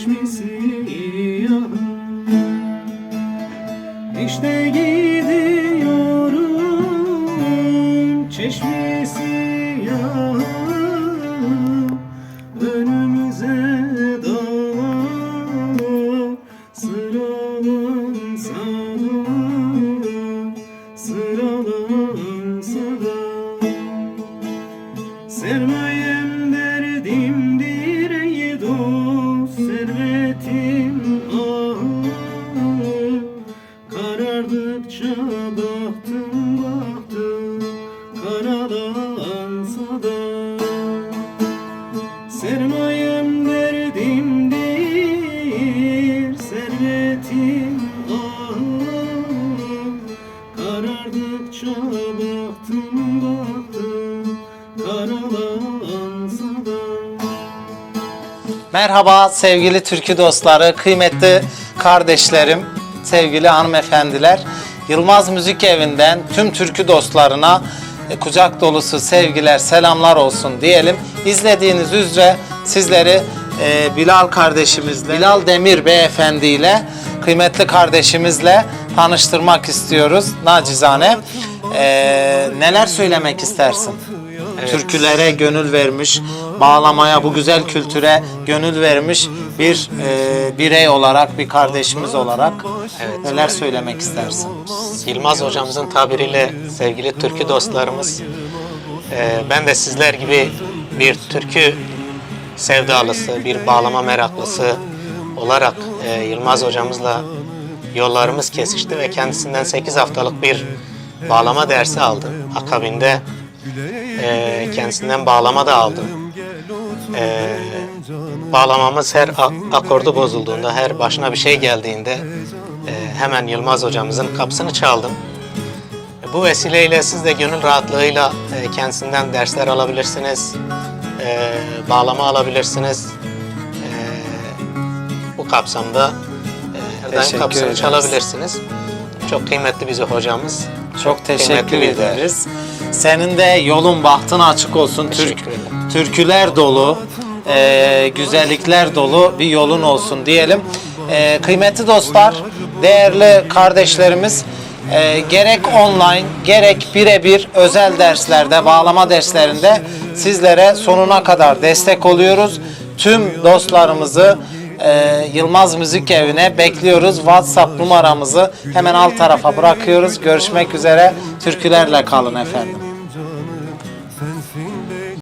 geçmişsin ya İşte git. Sermayem derdimdir Servetim ah Karardıkça baktım baktım Karalansa Merhaba sevgili türkü dostları, kıymetli kardeşlerim, sevgili hanımefendiler. Yılmaz Müzik Evi'nden tüm türkü dostlarına kucak dolusu sevgiler, selamlar olsun diyelim. İzlediğiniz üzere sizleri e, Bilal kardeşimizle, Bilal Demir beyefendi ile kıymetli kardeşimizle tanıştırmak istiyoruz nacizane. E, neler söylemek istersin? Türkülere gönül vermiş, bağlamaya, bu güzel kültüre gönül vermiş bir e, birey olarak, bir kardeşimiz olarak neler söylemek istersin? Yılmaz hocamızın tabiriyle sevgili türkü dostlarımız, e, ben de sizler gibi bir türkü sevdalısı, bir bağlama meraklısı olarak e, Yılmaz hocamızla yollarımız kesişti ve kendisinden 8 haftalık bir bağlama dersi aldım. Akabinde e, kendisinden bağlama da aldım. E, bağlamamız her akordu bozulduğunda, her başına bir şey geldiğinde e, hemen Yılmaz hocamızın kapısını çaldım. E, Bu vesileyle siz de gönül rahatlığıyla e, kendisinden dersler alabilirsiniz, e, bağlama alabilirsiniz. E, bu kapsamda e, her daim Teşekkür kapısını ederiz. çalabilirsiniz. Çok kıymetli bizi hocamız. Çok teşekkür bir değer. ederiz. Senin de yolun bahtın açık olsun. Türk, türküler dolu, e, güzellikler dolu bir yolun olsun diyelim. E, kıymetli dostlar, değerli kardeşlerimiz, e, gerek online gerek birebir özel derslerde, bağlama derslerinde sizlere sonuna kadar destek oluyoruz. Tüm dostlarımızı e, Yılmaz Müzik Evi'ne bekliyoruz. WhatsApp numaramızı hemen alt tarafa bırakıyoruz. Görüşmek üzere. Türkülerle kalın efendim.